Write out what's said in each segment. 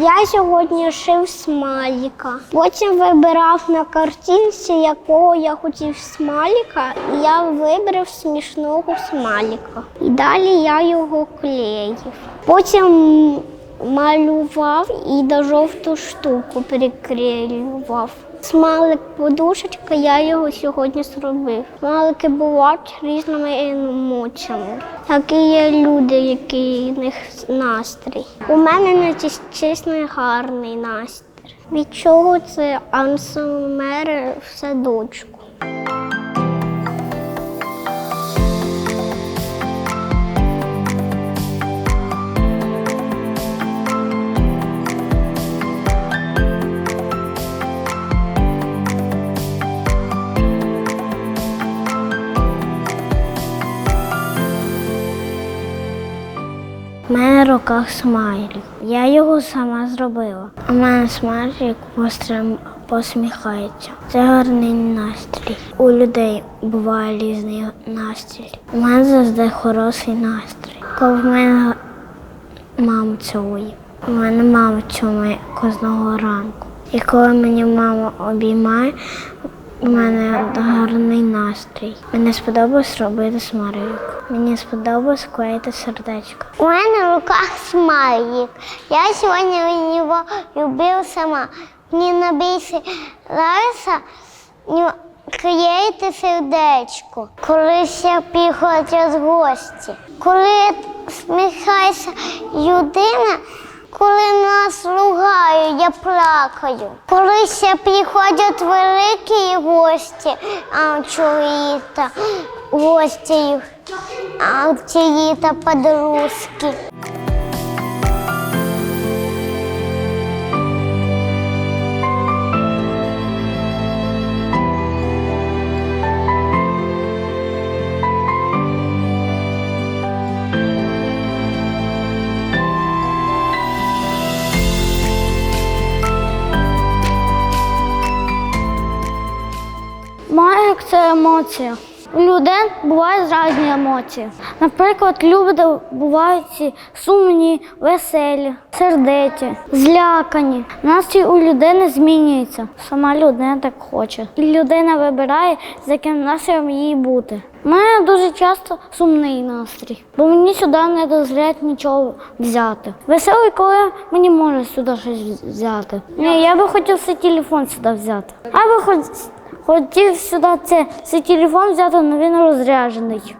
Я сьогодні шив смайліка. Потім вибирав на картинці, якого я хотів смайліка, і я вибрав смішного смайліка. І далі я його клеїв. Потім малював і до жовту штуку прикрилював. Смайлик подушечка, я його сьогодні зробив. Смайлики бувають різними емоціями. Такі є люди, які в них настрій. У мене найчастіше гарний настрій. Від чого це ансамер в садочку? Руках смайлик. Я його сама зробила. У мене смайлик посміхається. Це гарний настрій. У людей буває різний настрій. У мене завжди хороший настрій. Коли в мене мама цілує. У мене мама цілує кожного ранку. І коли мені мама обіймає, у мене гарний настрій. Мені сподобалось робити смайлик. Мені сподобалось клеїти сердечко. У мене в руках смайлик. Я сьогодні його любив сама. Мені набійся Лариса ну, клеїти сердечко. Коли ще приходять гості. Коли сміхається людина, коли нас ругають, я плакаю. Коли ще приходять великі гості, а чоловіка, гості, а чиї-то подружки. Емоція. У людей бувають різні емоції. Наприклад, люди бувають сумні, веселі, сердиті, злякані. Настрій у людини змінюється. Сама людина так хоче. І людина вибирає, з яким настроєм їй бути. У мене дуже часто сумний настрій, бо мені сюди не дозволяють нічого взяти. Веселий, коли мені можуть сюди щось взяти. Ні, я би хотів свій телефон сюди взяти. А би хоч Хотів сюди це, цей телефон взяти, але він розряджений.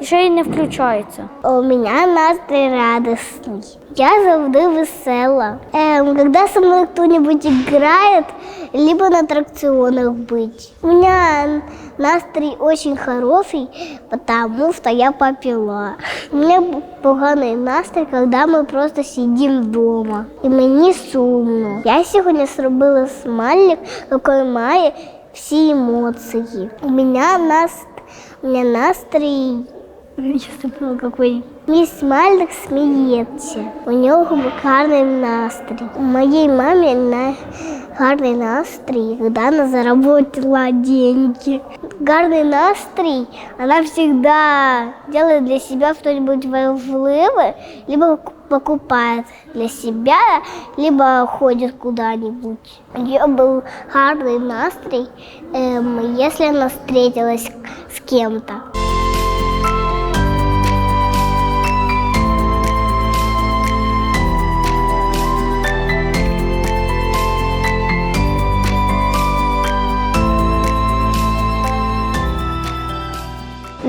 І ще й не включається. У меня настрой радостный. Я завжди весела. Эм, когда со мной кто-нибудь играет, либо на аттракционах быть. У меня настрой очень хороший, потому что я попила. У меня поганий настрій, когда ми просто сидим дома. І мені сумно. Я сьогодні зробила смайлик, який має всі эмоции. У меня, нас... У меня настрій я забула, какой. Мій смайлик сміється. У нього гарний настрій. У моєї мамі на гарний настрій, коли вона заработала деньги. Гарний настрій, она всегда делает для себя что-нибудь важливое, либо покупает для себя, либо ходит куда-нибудь. У нее был гарный настрій, эм, если она встретилась с кем-то.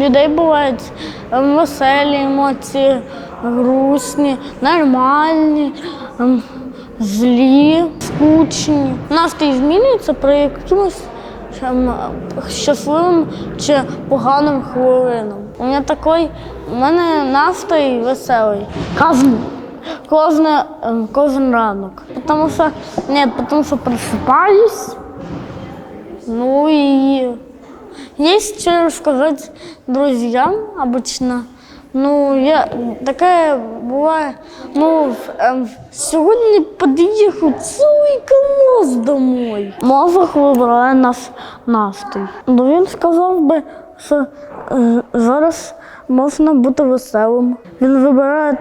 Людей бувають ем, веселі емоції, грустні, нормальні, ем, злі, скучні. Настрій змінюється при якомусь ем, щасливим чи поганим хвилинам. У мене такий, у мене настрій веселий. Кожен, кожен, кожен ранок. Тому що, ні, тому що просипаюсь, ну и есть что рассказать друзьям обычно. Ну, я такая буває. Ну, э, сегодня сьогодні під'їхав цілий КамАЗ домой. Мозок вибирає нас настрій. Ну він сказав би що е, зараз можна бути веселим. Він вибирає,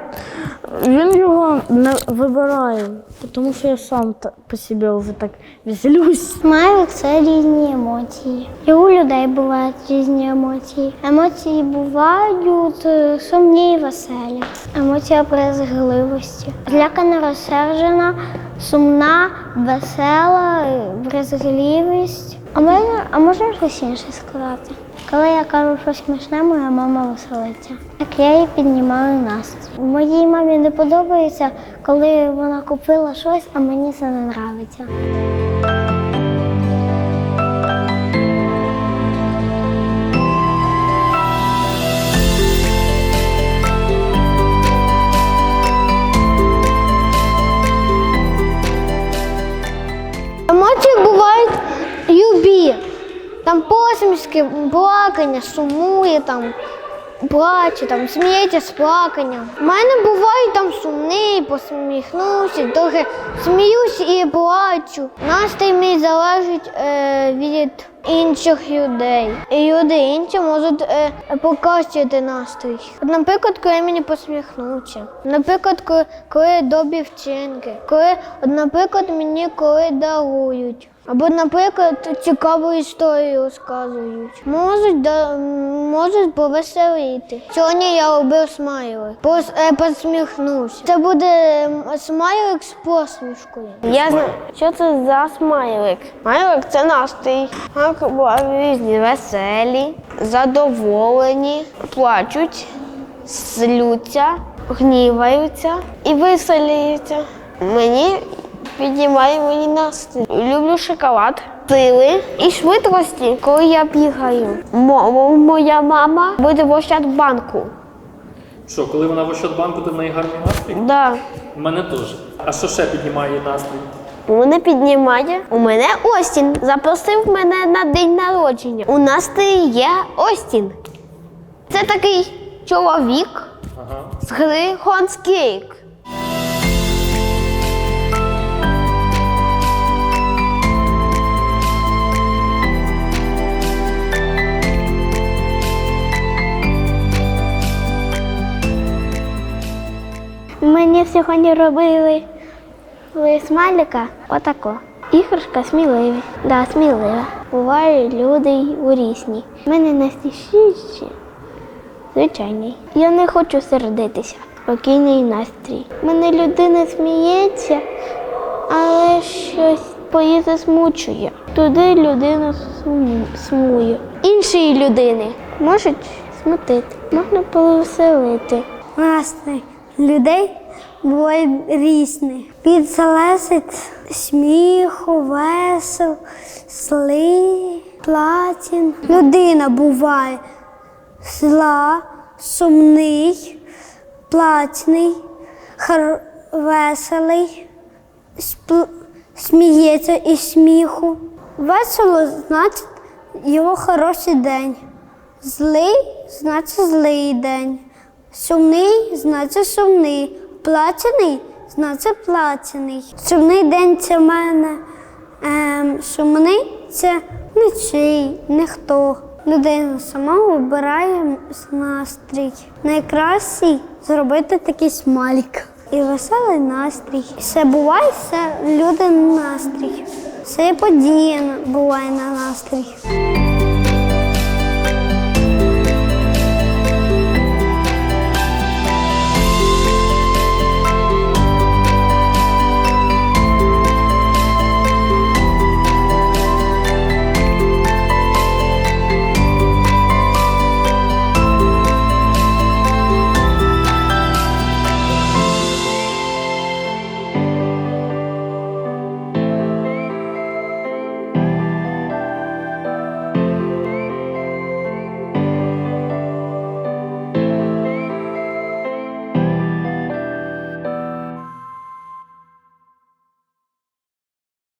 він його не вибирає, тому що я сам по собі вже так веселюсь. Смайлик це різні емоції. І у людей бувають різні емоції. Емоції бувають е, сумні і веселі. Емоція брезгливості. Злякана, розсержена, сумна, весела, е, брезгливість. А а можна щось інше сказати? Коли я кажу щось смішне, моя мама веселиться. Так я їй піднімаю настрій. Моїй мамі не подобається, коли вона купила щось, а мені це не подобається. Там посмішки, плакання, сумує, там, плаче, там, сміється з плаканням. У мене буває там сумний, посміхнувся, трохи сміюсь і плачу. Настрій мій залежить е, від інших людей. І люди інші можуть е, покращити настрій. От, наприклад, коли мені посміхнуться. Наприклад, коли, коли добрі вчинки. Коли, от, наприклад, мені коли дарують. Або, наприклад, цікаву історію розказують. Можуть, да, можуть повеселити. Сьогодні я робив смайлик. Пос, е, посміхнувся. Це буде смайлик з посмішкою. Я знаю, що це за смайлик. Смайлик це настрій. Так, бувають різні веселі, задоволені, плачуть, злються, гніваються і веселіються. Мені піднімає мені настрій. Люблю шоколад, сили і швидкості, коли я бігаю. Мо- моя мама буде в Ощадбанку. Що, коли вона в Ощадбанку, то в неї гарний настрій? Да. У мене теж. А що ще піднімає настрій? Мене піднімає. У мене Остін запросив мене на день народження. У нас є Остін. Це такий чоловік Ага. з гри Хонскейк. Мені сьогодні робили смайлика отако. Іграшка сміливі. Да, смілива. Бувають люди у різні. Мене найстішіші звичайний. Я не хочу сердитися. Спокійний настрій. Мене людина сміється, але щось пої засмучує. Туди людина сум- сумує. Інші людини можуть смутити, можна повеселити. Настрій людей буває різний. Від залежить сміху, весел, злий, платін. Людина буває зла, сумний, плачний, хар... веселий, спл... сміється із сміху. Весело значить його хороший день. Злий значить злий день. Сумний значить сумний. Плачений значить плачений. Сумний день це в мене. Ем, сумний це нічий, ніхто. Людина сама вибирає настрій. Найкращий зробити такий смайлик. І веселий настрій. Все буває, все люди на настрій. Все подія буває на настрій.